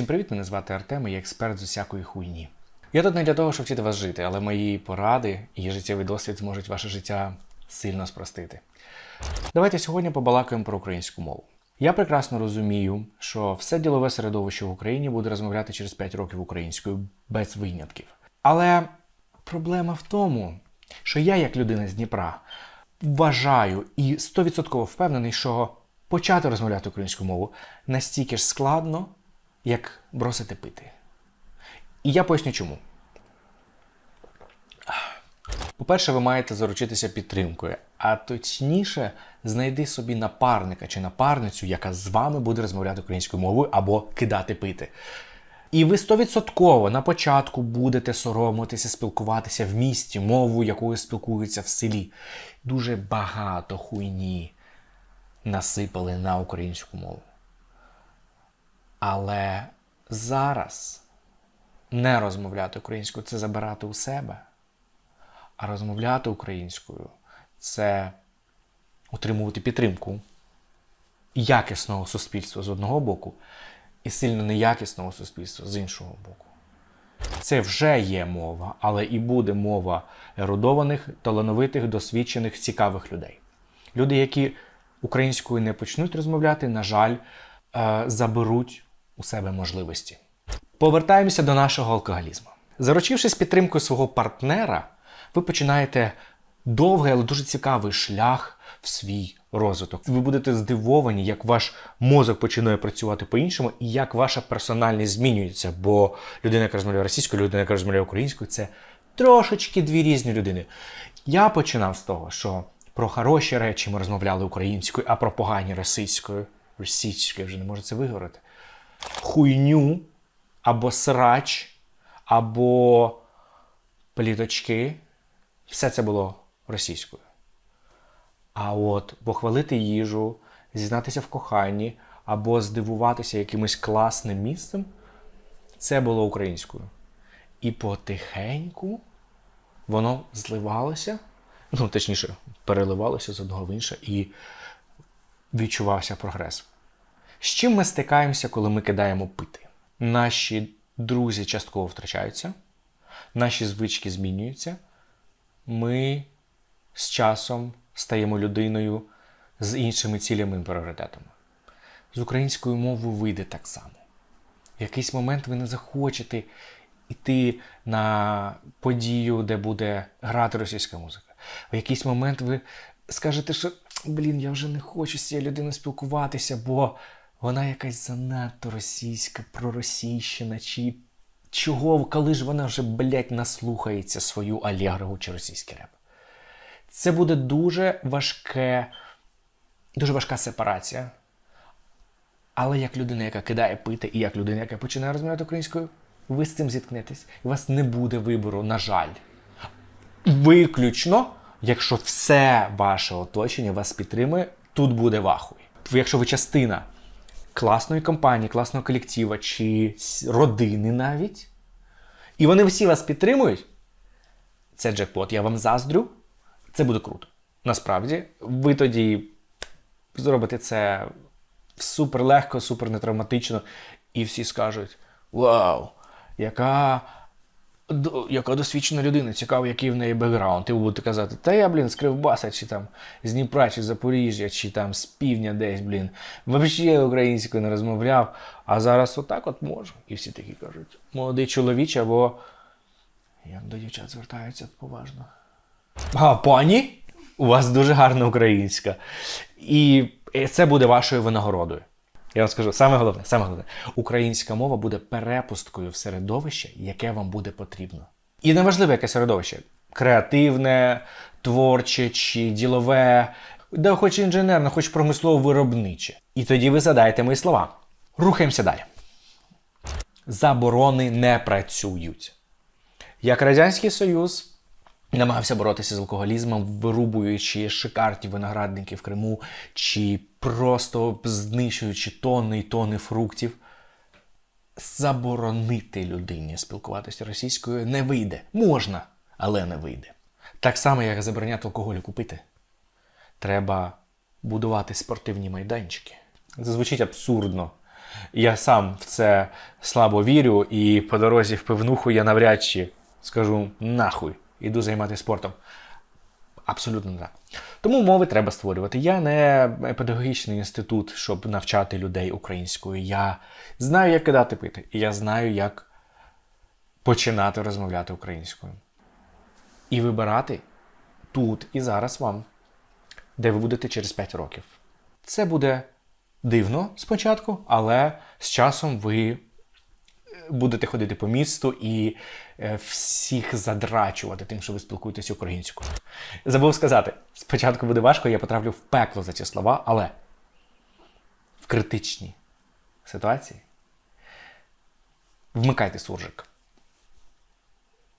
Всім привіт, мене звати Артем, і я експерт з усякої хуйні. Я тут не для того, щоб вчити вас жити, але мої поради і життєвий досвід зможуть ваше життя сильно спростити. Давайте сьогодні побалакаємо про українську мову. Я прекрасно розумію, що все ділове середовище в Україні буде розмовляти через 5 років українською без винятків. Але проблема в тому, що я, як людина з Дніпра, вважаю і 100% впевнений, що почати розмовляти українську мову настільки ж складно, як бросити пити. І я поясню чому. По-перше, ви маєте заручитися підтримкою, а точніше, знайди собі напарника чи напарницю, яка з вами буде розмовляти українською мовою або кидати пити. І ви стовідсотково на початку будете соромитися, спілкуватися в місті мовою, якою спілкуються в селі. Дуже багато хуйні насипали на українську мову. Але зараз не розмовляти українською це забирати у себе. А розмовляти українською це отримувати підтримку якісного суспільства з одного боку і сильно неякісного суспільства з іншого боку. Це вже є мова, але і буде мова ерудованих, талановитих, досвідчених, цікавих людей. Люди, які українською не почнуть розмовляти, на жаль, е, заберуть у себе можливості. Повертаємося до нашого алкоголізму. Заручившись підтримкою свого партнера, ви починаєте довгий, але дуже цікавий шлях в свій розвиток. Ви будете здивовані, як ваш мозок починає працювати по-іншому і як ваша персональність змінюється. Бо людина, яка розмовляє російською, людина, яка розмовляє українською, це трошечки дві різні людини. Я починав з того, що про хороші речі ми розмовляли українською, а про погані російською. Російською вже не можу це виговорити. Хуйню або срач, або пліточки. Все це було російською. А от похвалити їжу, зізнатися в коханні або здивуватися якимось класним місцем це було українською. І потихеньку воно зливалося, ну, точніше, переливалося з одного в інше і відчувався прогрес. З чим ми стикаємося, коли ми кидаємо пити? Наші друзі частково втрачаються, наші звички змінюються. Ми з часом стаємо людиною з іншими цілями і пріоритетами. З українською мовою вийде так само. В якийсь момент ви не захочете йти на подію, де буде грати російська музика. В якийсь момент ви скажете, що блін, я вже не хочу з цією людиною спілкуватися, бо вона якась занадто російська, проросійщина, чи чого, коли ж вона вже, блядь, наслухається свою алегрову чи російський реп. Це буде дуже важке, дуже важка сепарація. Але як людина, яка кидає пити, і як людина, яка починає розмовляти українською, ви з цим зіткнетесь. У вас не буде вибору, на жаль. Виключно, якщо все ваше оточення вас підтримує, тут буде вахуй. Якщо ви частина класної компанії, класного колектива чи родини навіть, і вони всі вас підтримують, це джекпот. Я вам заздрю. Це буде круто. Насправді, ви тоді зробите це супер легко, супер нетравматично, і всі скажуть: Вау, яка, яка досвідчена людина, цікаво, який в неї бекграунд. І будете казати, та я, блін, з Кривбаса, чи там з Дніпра, чи Запоріжжя, чи там з півдня десь, блін. Взагалі українською не розмовляв, а зараз отак от можу. І всі такі кажуть: молодий чоловіч, або як до дівчат звертаються поважно. А, пані, у вас дуже гарна українська. І це буде вашою винагородою. Я вам скажу, саме головне, саме головне, українська мова буде перепусткою в середовище, яке вам буде потрібно. І неважливо, яке середовище: креативне, творче чи ділове, да хоч інженерне, хоч промислово-виробниче. І тоді ви задаєте мої слова. Рухаємося далі. Заборони не працюють. Як Радянський Союз намагався боротися з алкоголізмом, вирубуючи шикарні виноградники в Криму, чи просто знищуючи тонни і тонни фруктів, заборонити людині спілкуватися російською не вийде. Можна, але не вийде. Так само, як забороняти алкоголю купити. Треба будувати спортивні майданчики. Це звучить абсурдно. Я сам в це слабо вірю, і по дорозі в пивнуху я навряд чи скажу нахуй, іду займатися спортом. Абсолютно не так. Тому умови треба створювати. Я не педагогічний інститут, щоб навчати людей українською. Я знаю, як кидати пити, і я знаю, як починати розмовляти українською. І вибирати тут і зараз вам, де ви будете через 5 років. Це буде дивно спочатку, але з часом ви будете ходити по місту і е, всіх задрачувати тим, що ви спілкуєтесь українською. Забув сказати, спочатку буде важко, я потраплю в пекло за ці слова, але в критичній ситуації вмикайте суржик.